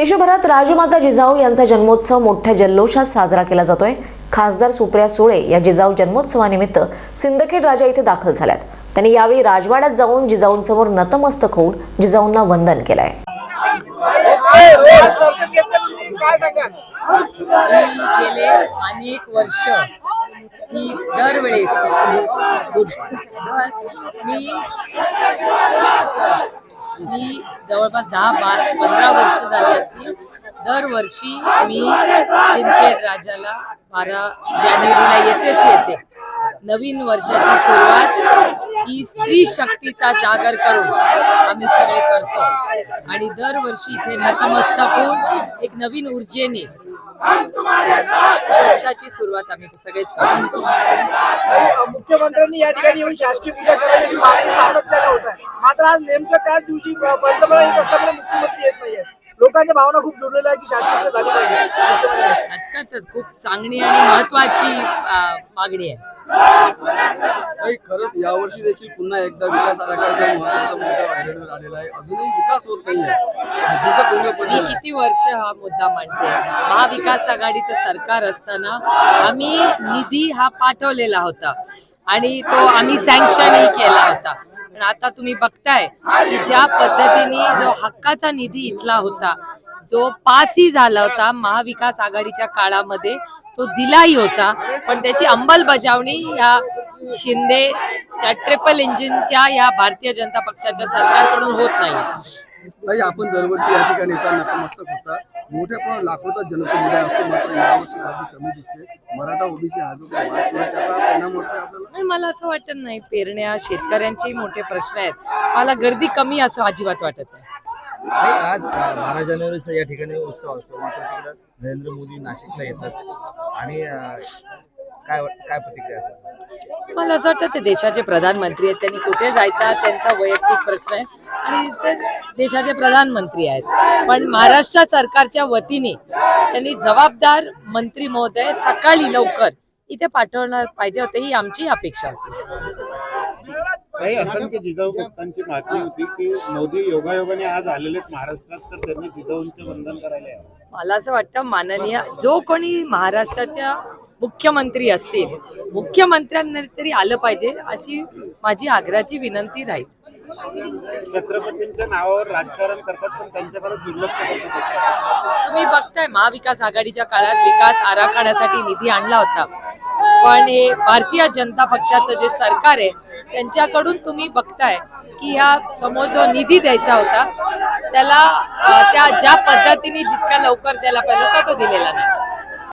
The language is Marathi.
देशभरात राजमाता जिजाऊ यांचा जन्मोत्सव मोठ्या जल्लोषात साजरा केला जातोय. खासदार सुप्रिया सुळे या जिजाऊ जन्मोत्सवानिमित्त सिंदखेड राजा इथे दाखल झाल्यात. त्यांनी यावेळी राजवाड्यात जाऊन जिजाऊंसमोर नतमस्तक होऊन जिजाऊंना वंदन केलंय. गेले अनेक वर्ष ही दरवेळेस मी मी जवळपास दहा बारा पंधरा वर्ष झाली असतील. दरवर्षी मी सिंदखेड राजाला बारा जानेवारीला येतेच येते. नवीन वर्षाची सुरुवात ही स्त्री शक्तीचा जागर करून आम्ही सगळे करतो. आणि दरवर्षी इथे नतमस्तक होऊन एक नवीन ऊर्जेने वर्षाची सुरुवात आम्ही सगळेच करतो. मुख्यमंत्र्यांनी या ठिकाणी येऊन शासकीय पूजा करायची मागणी सातत्याने होत. आहे मात्र आज नेमकं त्याच दिवशी पंतप्रधान येत असताना मुख्यमंत्री येत नाहीये लोकांच्या भावना खूप जुळलेल्या आहे की शासकीय पूजा झाली पाहिजे. खूप चांगली आणि महत्वाची मागणी आहे. काही खरंच यावर्षी देखील पुन्हा एकदा विकास आराखड्याचा महत्त्वाचा मुद्दा व्हायरलवर आलेला आहे. अजूनही विकास होत नाहीये. मी आहे किती वर्ष हा मुद्दा मांडते? महाविकास आघाडीचं सरकार असताना आम्ही निधी हा पाठवलेला होता. आणि तो आम्ही सँक्शनही केला होता. पण आता तुम्ही बघताय की ज्या पद्धतीने जो हक्काचा निधी इथला होता जो पासही झाला होता महाविकास आघाडीच्या काळामध्ये तो दिलाही होता. पण त्याची अंमलबजावणी या शिंदे त्या ट्रिपल इंजिनच्या या भारतीय जनता पक्षाच्या सरकारकडून होत नाही. आपण दरवर्षी या ठिकाणी नतमस्तक होता मोठ्या प्रमाणात लाखोचा जनसमुदाय असतो मात्र यावर्षी गर्दी कमी दिसते. मराठा ओबीसी हा जो काही वाद सुरू आहे, त्याचा परिणाम होतोय आपल्याला नाही मला असं वाटत नाही. पेरण्या शेतकऱ्यांचेही मोठे प्रश्न आहेत. मला गर्दी कमी असं अजिबात वाटत नाही. नाही, आज अ, बारा जानेवारीचा या ठिकाणी उत्सव असतो. मात्र तिकडं नरेंद्र मोदी नाशिकला येतात. आणि अ, काय वाट- काय प्रतिक्रिया असेल? मला असं वाटतं ते देशाचे प्रधानमंत्री आहेत. त्यांनी कुठे जायचा त्यांचा वैयक्तिक प्रश्न आहे. आणि ते देशाचे प्रधानमंत्री आहेत. पण महाराष्ट्र सरकारच्या वतीने त्यांनी जबाबदार मंत्री महोदय सकाळी लवकर इथे पाठवणार पाहिजे होते ही आमची अपेक्षा होती. काही असंख्य जिजाऊ भक्तांची मागणी होती की मोदी योगायोगाने आज आलेले महाराष्ट्रात तर त्यांनी जिजाऊंचे वंदन करायला मला असं वाटतं माननीय जो कोणी महाराष्ट्राच्या मुख्यमंत्री असतील मुख्यमंत्र्यांना तरी आलं पाहिजे अशी माझी आग्रहाची विनंती राहील. छत्रपतींच्या नावावर राजकारण करतात पण त्यांच्याकडे दुर्लक्ष करतात. तुम्ही बघताय महाविकास आघाडीच्या काळात विकास आराखड्यासाठी निधी आणला होता. पण हे भारतीय जनता पक्षाचं जे सरकार आहे त्यांच्याकडून तुम्ही बघताय की ह्या समोर जो निधी द्यायचा होता त्याला त्या ज्या पद्धतीने जितक्या लवकर द्यायला पाहिजे होता तो दिलेला नाही.